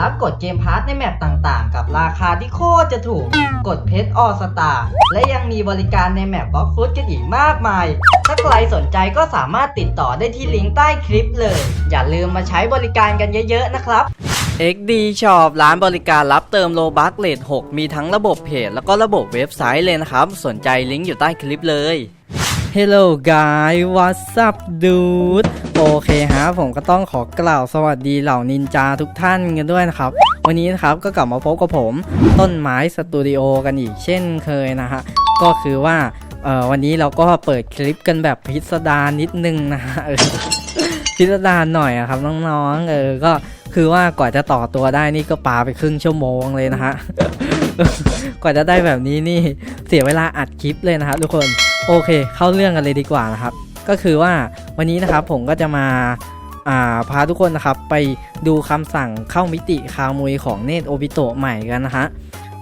รับกดเกมพาร์ทในแมปต่างๆ กับราคาที่โคตรจะถูก กดเพชรออสตาและยังมีบริการในแมปบล็อกฟุตกันอีกมากมาย ถ้าใครสนใจก็สามารถติดต่อได้ที่ลิงก์ใต้คลิปเลย อย่าลืมมาใช้บริการกันเยอะๆนะครับ XD Shop ร้านบริการรับเติมโลบัคเลท6มีทั้งระบบเพจแล้วก็ระบบเว็บไซต์เลยนะครับ สนใจลิงก์อยู่ใต้คลิปเลย Hello guys what's up dude โอเคฮะผมก็ต้องขอกล่าวสวัสดีเหล่านินจาทุกท่านกันด้วยนะครับ วันนี้นะครับก็กลับมาพบกับผม ต้นไม้สตูดิโอกันอีกเช่นเคยนะฮะ ก็คือว่าเอ่อวันนี้เราก็เปิดคลิปกันแบบพิสดารนิดนึงนะฮะพิสดารหน่อยอะครับน้องๆเออก็คือว่ากว่าจะต่อตัวได้นี่ก็ปาไปครึ่งชั่วโมงเลยนะฮะกว่าจะได้แบบนี้นี่เสียเวลาอัดคลิปเลยนะครับทุกคน โอเค เข้าเรื่องกันเลยดีกว่านะครับ ก็คือว่าวันนี้นะครับผมก็จะมาาพาทุกคนนะครับไปดูคำสั่งเข้ามิติคามุยของเนตโอบิโตะใหม่กันนะฮะ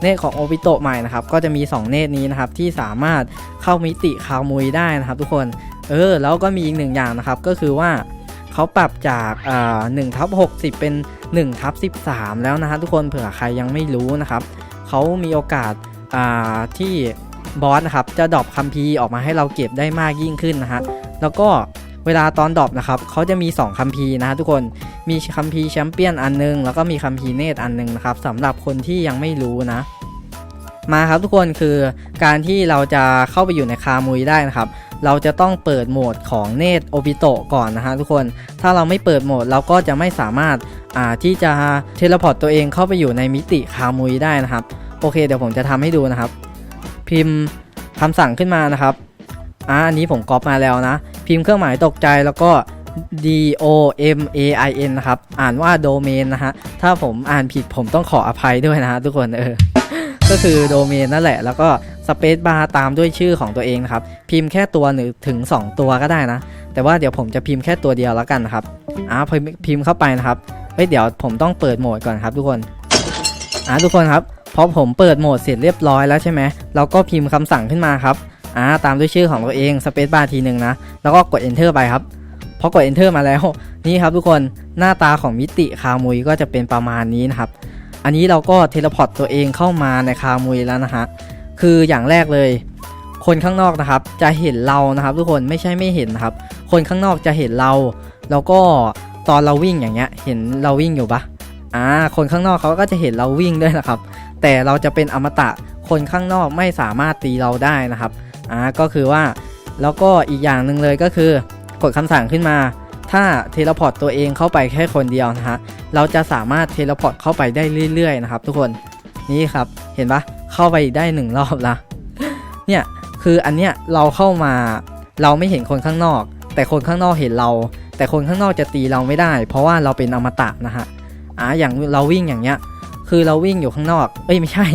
เนตของโอบิโตะใหม่นะครับก็จะมี 2 เนตนี้นะครับที่สามารถเข้ามิติคามุยได้นะครับ ทุกคนเออแล้วก็มีอีกหนึ่งอย่างนะครับก็คือว่าเขาปรับจากอ่า1ทับ60เป็น1ทับ13แล้วนะฮะทุกคนเผื่อใครยังไม่รู้นะครับเขามีโอกาสาที่ บอสนะครับจะดรอปคัมภีร์ออกมาให้เราเก็บได้มากยิ่งขึ้นนะฮะแล้วก็เวลาตอนดรอปนะครับเขาจะมี 2คัมภีร์นะฮะทุกคนมีคัมภีร์แชมเปี้ยนอันนึง แล้วก็มีคัมภีร์เนตอันนึงนะครับสำหรับคนที่ยังไม่รู้นะ มาครับทุกคนคือการที่เราจะเข้าไปอยู่ในคามุยได้นะครับ เราจะต้องเปิดโหมดของเนตโอบิโตก่อนนะฮะทุกคนถ้าเราไม่เปิดโหมดเราก็จะไม่สามารถอ่าที่จะเทเลพอร์ตตัวเองเข้าไปอยู่ในมิติคามุยได้นะครับ โอเคเดี๋ยวผมจะทำให้ดูนะครับ พิมพ์คำสั่งขึ้นมานะครับอ่าอันนี้ผมก๊อปมาแล้วนะ พิมพ์เครื่องหมายตกใจแล้วก็ D O M A I N นะครับ อ่านว่าโดเมนนะฮะ ถ้าผมอ่านผิดผมต้องขออภัยด้วยนะฮะทุกคนเออ ก็คือโดเมนนั่นแหละ แล้วก็สเปซบาร์ตามด้วยชื่อของตัวเองนะครับ พิมพ์แค่ตัวหนึ่งถึง 2 ตัวก็ได้นะ แต่ว่าเดี๋ยวผมจะพิมพ์แค่ตัวเดียวแล้วกันนะครับ อ่าพอพิมพ์เข้าไปนะครับเฮ้ยเดี๋ยวผมต้องเปิดโหมดก่อนครับทุกคน อ่าทุกคนครับ พอผมเปิดโหมดเสร็จเรียบร้อยแล้วใช่ไหมเราก็พิมพ์คำสั่งขึ้นมาครับอ่าตามด้วยชื่อของตัวเองสเปซบาร์ทีหนึ่งนะ แล้วก็กด enter ไปครับ พอกด enter มาแล้ว นี่ครับทุกคนหน้าตาของมิติคามุยก็จะเป็นประมาณนี้นะครับ อันนี้เราก็เทเลพอร์ตตัวเองเข้ามาในคามุยแล้วนะฮะ คืออย่างแรกเลย คนข้างนอกนะครับ จะเห็นเรานะครับ ทุกคนไม่ใช่ไม่เห็นนะครับ คนข้างนอกจะเห็นเรา แล้วก็ตอนเราวิ่งอย่างเงี้ย เห็นเราวิ่งอยู่ปะอ่า คนข้างนอกเขาก็จะเห็นเราวิ่งด้วยนะครับ แต่เราจะเป็นอมตะคนข้างนอกไม่สามารถตีเราได้นะครับอ่าก็คือว่าแล้วก็อีกอย่างหนึ่งเลยก็คือกดคำสั่งขึ้นมา ถ้าเทเลพอร์ตตัวเองเข้าไปแค่คนเดียวนะฮะเราจะสามารถเทเลพอร์ตเข้าไปได้เรื่อยๆนะครับ ทุกคนนี่ครับเห็นปะเข้าไปได้หนึ่งรอบละเนี่ยคืออันเนี้ยเราเข้ามาเราไม่เห็นคนข้างนอก แต่คนข้างนอกเห็นเรา แต่คนข้างนอกจะตีเราไม่ได้ เพราะว่าเราเป็นอมตะนะฮะอ่าอย่างเราวิ่งอย่างเงี้ย คือเราวิ่งอยู่ข้างนอก เอ้ยไม่ใช่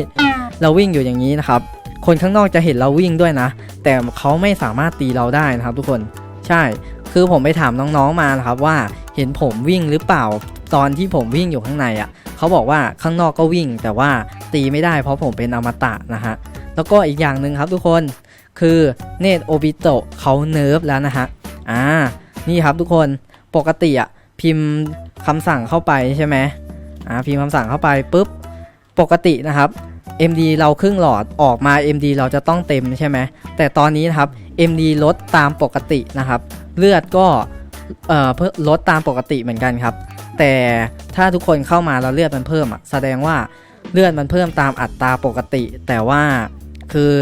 เราวิ่งอยู่อย่างนี้นะครับ คนข้างนอกจะเห็นเราวิ่งด้วยนะ แต่เขาไม่สามารถตีเราได้นะครับ ทุกคน ใช่ คือผมไปถามน้องๆมานะครับว่าเห็นผมวิ่งหรือเปล่า ตอนที่ผมวิ่งอยู่ข้างในอะ่ะ เขาบอกว่าข้างนอกก็วิ่ง แต่ว่าตีไม่ได้เพราะผมเป็นอมตะนะฮะ แล้วก็อีกอย่างหนึ่งครับทุกคน คือเนตโอบิโตะเขาเนิร์ฟแล้วนะฮะ อ่า นี่ครับทุกคน ปกติอะ่ะพิมพ์คำสั่งเข้าไปใช่ไหม อ่าพิมพ์คำสั่งเข้าไปปุ๊บปกตินะครับ MD เราครึ่งหลอดออกมา MD เราจะต้องเต็มใช่ไหมแต่ตอนนี้นะครับ MD ลดตามปกตินะครับ เลือดก็เอ่อเพิ่มลดตามปกติเหมือนกันครับ แต่ถ้าทุกคนเข้ามาแล้วเลือดมันเพิ่มอะแสดงว่าเลือดมันเพิ่มตามอัตราปกติ แต่ว่าคือ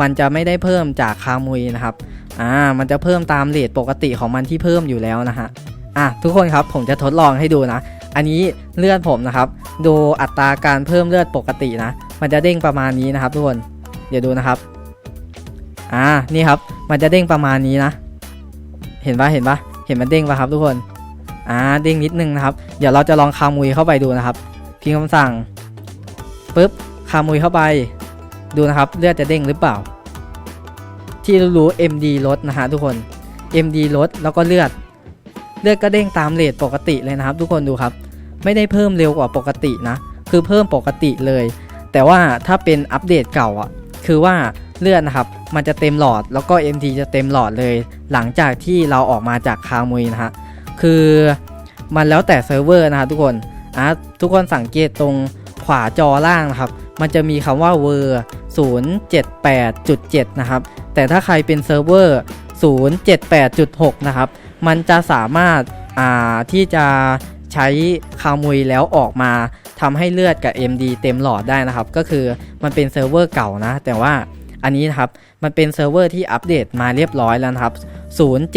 มันจะไม่ได้เพิ่มจากคามุยนะครับอ่ามันจะเพิ่มตามเรทปกติของมันที่เพิ่มอยู่แล้วนะฮะอะทุกคนครับผมจะทดลองให้ดูนะ อันนี้เลือดผมนะครับ ดูอัตราการเพิ่มเลือดปกตินะ มันจะเด้งประมาณนี้นะครับทุกคน เดี๋ยวดูนะครับ อ่า นี่ครับ มันจะเด้งประมาณนี้นะ เห็นปะเห็นปะเห็นมันเด้งปะครับทุกคน อ่า เด้งนิดนึงนะครับ เดี๋ยวเราจะลองคามุยเข้าไปดูนะครับ พิมพ์คำสั่งปุ๊บคามุยเข้าไป ดูนะครับ เลือดจะเด้งหรือเปล่า ที่รู้ MD ลดนะฮะทุกคน MD ลดแล้วก็เลือด เลือดก็เด้งตามเรทปกติเลยนะครับ ทุกคนดูครับ ไม่ได้เพิ่มเร็วกว่าปกตินะ คือเพิ่มปกติเลย แต่ว่าถ้าเป็นอัปเดตเก่าอะ คือว่าเลือดนะครับ มันจะเต็มหลอด แล้วก็ MD จะเต็มหลอดเลย หลังจากที่เราออกมาจากคามุยนะฮะ คือมันแล้วแต่เซิร์ฟเวอร์นะฮะทุกคนอะทุกคนสังเกตตรงขวาจอล่างนะครับ มันจะมีคำว่าเวอร์078.7 นะครับ แต่ถ้าใครเป็นเซิร์ฟเวอร์ 078.6 นะครับ มันจะสามารถอ่าที่จะ ใช้คามุยแล้วออกมาทำให้เลือดกับ MD เต็มหลอดได้นะครับ ก็คือมันเป็นเซิร์ฟเวอร์เก่านะ แต่ว่าอันนี้นะครับ มันเป็นเซิร์ฟเวอร์ที่อัปเดตมาเรียบร้อยแล้วนะครับ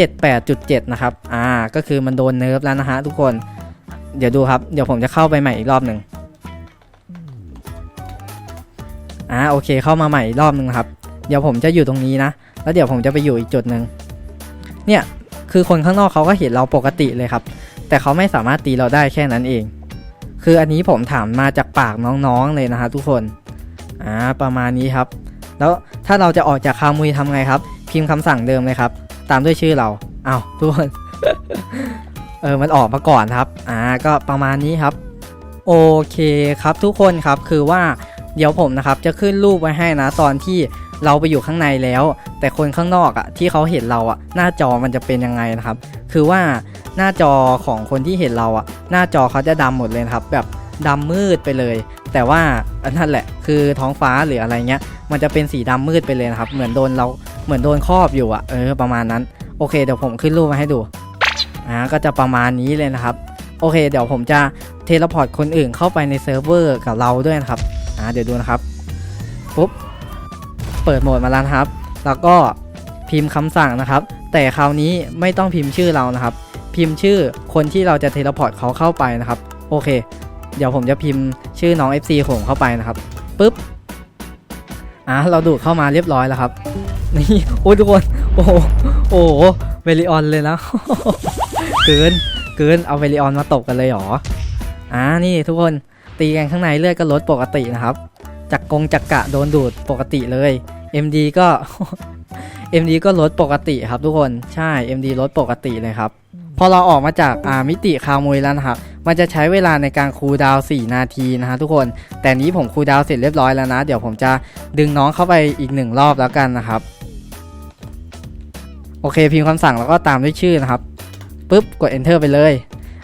078.7 นะครับ อ่า ก็คือมันโดนเนิร์ฟแล้วนะฮะทุกคน เดี๋ยวดูครับ เดี๋ยวผมจะเข้าไปใหม่อีกรอบหนึ่งอ่า โอเค เข้ามาใหม่อีกรอบหนึ่งครับ เดี๋ยวผมจะอยู่ตรงนี้นะ แล้วเดี๋ยวผมจะไปอยู่อีกจุดหนึ่งเนี่ย คือคนข้างนอกเขาก็เห็นเราปกติเลยครับ แต่เขาไม่สามารถตีเราได้แค่นั้นเอง คืออันนี้ผมถามมาจากปากน้องๆเลยนะฮะทุกคนอ่าประมาณนี้ครับ แล้วถ้าเราจะออกจากคามุยทำไงครับ พิมพ์คำสั่งเดิมเลยครับ ตามด้วยชื่อเราเอ้าทุกคนเออมันออกมาก่อนครับอ่าก็ประมาณนี้ครับโอเคครับทุกคนครับคือว่าเดี๋ยวผมนะครับจะขึ้นรูปไว้ให้นะตอนที่ เราไปอยู่ข้างในแล้ว แต่คนข้างนอกอะ่ะที่เขาเห็นเราอะ่ะหน้าจอมันจะเป็นยังไงนะครับ คือว่าหน้าจอของคนที่เห็นเราอะ่ะ หน้าจอเขาจะดำหมดเลยครับ แบบดำมืดไปเลย แต่ว่าอันนั่นแหละคือท้องฟ้าหรืออะไรเงี้ยมันจะเป็นสีดำมืดไปเลยครับ เหมือนโดนเราเหมือนโดนครอบอยู่อะเออประมาณนั้นโอเคเดี๋ยวผมขึ้นรูปมาให้ดูอ่าก็จะประมาณนี้เลยนะครับโอเค เดี๋ยวผมจะเทเลพอร์ตคนอื่นเข้าไปในเซิร์ฟเวอร์กับเราด้วยนะครับ อ่า เดี๋ยวดูนะครับ ปุ๊บ เปิดโหมดมาแล้วนะครับ แล้วก็พิมพ์คำสั่งนะครับ แต่คราวนี้ไม่ต้องพิมพ์ชื่อเรานะครับ พิมพ์ชื่อคนที่เราจะเทเลพอร์ตเขาเข้าไปนะครับ โอเค เดี๋ยวผมจะพิมพ์ชื่อน้อง FC ของเข้าไปนะครับปุ๊บอะเราดูดเข้ามาเรียบร้อยแล้วครับ นี่โอ้ยทุกคนโอ้โหโอ้เวลิออนเลยนะเกินเกินเอาเวลิออนมาตบกันเลยหรออ่านี่ทุกคนตีกันข้างในเลือดก็ลดปกตินะครับจักกงจักกะโดนดูดปกติเลย MD ก็ MD ก็ลดปกติครับทุกคนใช่ MD ลดปกติเลยครับ พอเราออกมาจากอ่ามิติคามุยแล้วนะครับ มันจะใช้เวลาในการคูลดาวน์4นาทีนะฮะทุกคน แต่นี้ผมคูลดาวน์เสร็จเรียบร้อยแล้วนะ เดี๋ยวผมจะดึงน้องเข้าไปอีกหนึ่งรอบแล้วกันนะครับ โอเคพิมพ์คำสั่งแล้วก็ตามด้วยชื่อนะครับปุ๊บกด enter ไปเลย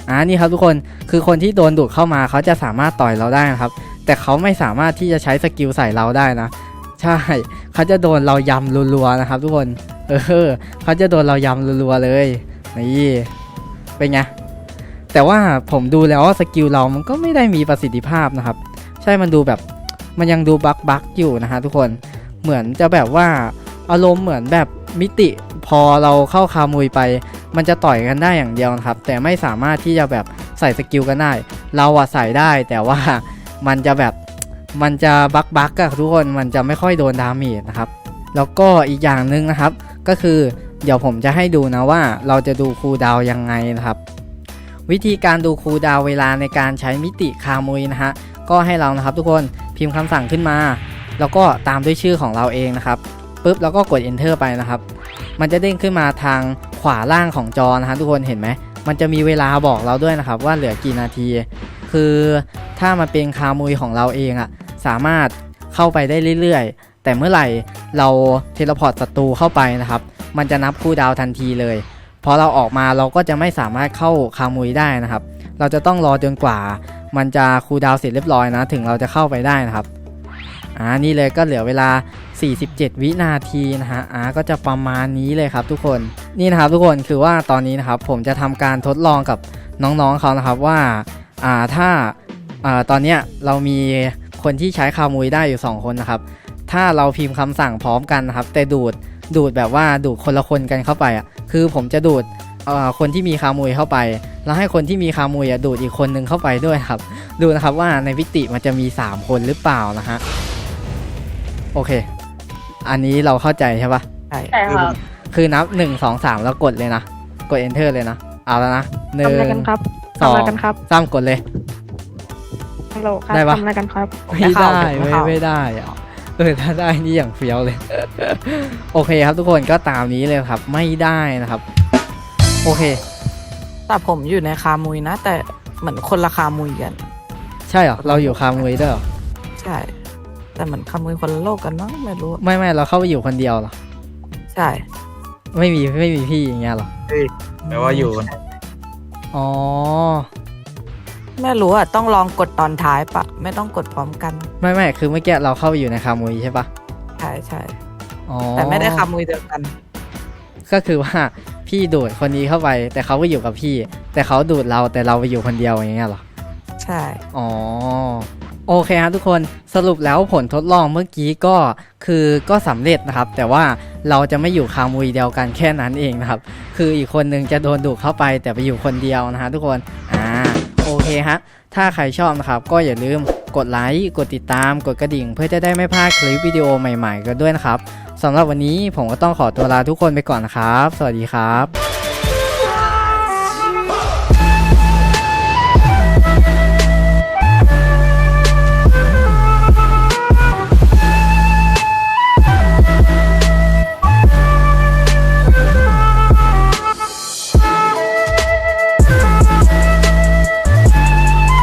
อ่านี่ครับทุกคนคือคนที่โดนดูดเข้ามาเขาจะสามารถต่อยเราได้นะครับ แต่เขาไม่สามารถที่จะใช้สกิลใส่เราได้นะ ใช่เขาจะโดนเรายำรัวๆนะครับ ทุกคน เออเขาจะโดนเรายำรัวๆเลยนี่เป็นไงแต่ว่าผมดูแล้วสกิลเรามันก็ไม่ได้มีประสิทธิภาพนะครับ ใช่มันดูแบบมันยังดูบักบักอยู่นะฮะทุกคนเหมือนจะแบบว่าอารมณ์เหมือนแบบมิติพอเราเข้าคามุยไป มันจะต่อยกันได้อย่างเดียวนะครับ แต่ไม่สามารถที่จะแบบใส่สกิลกันได้ เราอะใส่ได้แต่ว่ามันจะแบบ มันจะบักบักอะทุกคนมันจะไม่ค่อยโดนดาเมจนะครับ แล้วก็อีกอย่างหนึ่งนะครับ ก็คือเดี๋ยวผมจะให้ดูนะว่าเราจะดูคูลดาวยังไงนะครับ วิธีการดูคูลดาวเวลาในการใช้มิติคามุยนะฮะก็ให้เรานะครับทุกคนพิมพ์คำสั่งขึ้นมา แล้วก็ตามด้วยชื่อของเราเองนะครับปุ๊บแล้วก็กด enter ไปนะครับ มันจะเด้งขึ้นมาทางขวาล่างของจอนะฮะทุกคนเห็นไหมมันจะมีเวลาบอกเราด้วยนะครับว่าเหลือกี่นาที คือถ้ามันเป็นคามุยของเราเองอะ สามารถเข้าไปได้เรื่อยๆ แต่เมื่อไหร่เราเทเลพอร์ตศัตรูเข้าไปนะครับ มันจะนับคูลดาวทันทีเลยพอเราออกมาเราก็จะไม่สามารถเข้าคามุยได้นะครับ เราจะต้องรอจนกว่า มันจะคูดาวเสร็จเรียบร้อยนะ ถึงเราจะเข้าไปได้นะครับอ่านี่เลยก็เหลือเวลา 47 วินาทีนะฮะอ่าก็จะประมาณนี้เลยครับทุกคนนี่นะครับทุกคนคือว่าตอนนี้นะครับผมจะทำการทดลองกับน้องๆเขานะครับว่าอ่าถ้าอ่าตอนเนี้ยเรามี คนที่ใช้คามุยได้อยู่ 2 คนนะครับ ถ้าเราพิมพ์คำสั่งพร้อมกันนะครับ แต่ดูดดูดแบบว่าดูดคนละคนกันเข้าไปอะคือผมจะดูดเอ่อคนที่มีคามุยเข้าไป แล้วให้คนที่มีคามุยอะดูดอีกคนนึงเข้าไปด้วยครับ ดูนะครับว่าในวิติมันจะมี 3 คนหรือเปล่านะฮะโอเค อันนี้เราเข้าใจใช่ปะใช่ใช่ครับคือนับ1 2 3แล้วกดเลยนะ กด enter เลยนะ เอาแล้วนะหนึ่ทำอะไรงกันครับสองทำอะไรกันครับสามกดเลย ฮัลโหลครับได้ปะ ทำอะไรกันครับไม่ได้ข่าวไม่ข่าวไม่ได้อะเออถ้าได้นี่อย่างเฟี้ยวเลย โอเคครับทุกคนก็ตามนี้เลยครับ ไม่ได้นะครับ โอเค แต่ผมอยู่ในคามุยนะ แต่เหมือนคนละคามุยกัน ใช่เหรอเราอยู่คามุยด้วยเหรอใช่ แต่เหมือนคามุยคนละโลกกันเนาะไม่รู้ไม่ไม่เราเข้าไปอยู่คนเดียวเหรอใช่ไม่มีไม่มีพี่อย่างเงี้ยเหรอแปลว่าอยู่กันอ๋อ ไม่รู้อะต้องลองกดตอนท้ายปะไม่ต้องกดพร้อมกันไม่ไม่คือเมื่อกี้เราเข้าไปอยู่ในคามุยใช่ปะใช่ใช่อ๋อแต่ไม่ได้คามุยเดียวกัน ก็คือว่าพี่ดูดคนนี้เข้าไป แต่เขาก็อยู่กับพี่ แต่เขาดูดเราแต่เราไปอยู่คนเดียวอย่างเงี้ยเหรอใช่ อ๋อโอเคครับทุกคนสรุปแล้วผลทดลองเมื่อกี้ก็คือก็สำเร็จนะครับ แต่ว่าเราจะไม่อยู่คามุยเดียวกันแค่นั้นเองนะครับ คืออีกคนนึงจะโดนดูดเข้าไปแต่ไปอยู่คนเดียวนะฮะทุกคนอ่าโอ เคฮะ ถ้าใครชอบนะครับ ก็อย่าลืมกดไลค์กดติดตามกดกระดิ่ง เพื่อจะได้ไม่พลาดคลิปวิดีโอใหม่ ๆ กันด้วยนะครับสำหรับวันนี้ผมก็ต้องขอตัวลาทุกคนไปก่อนนะครับ สวัสดีครับ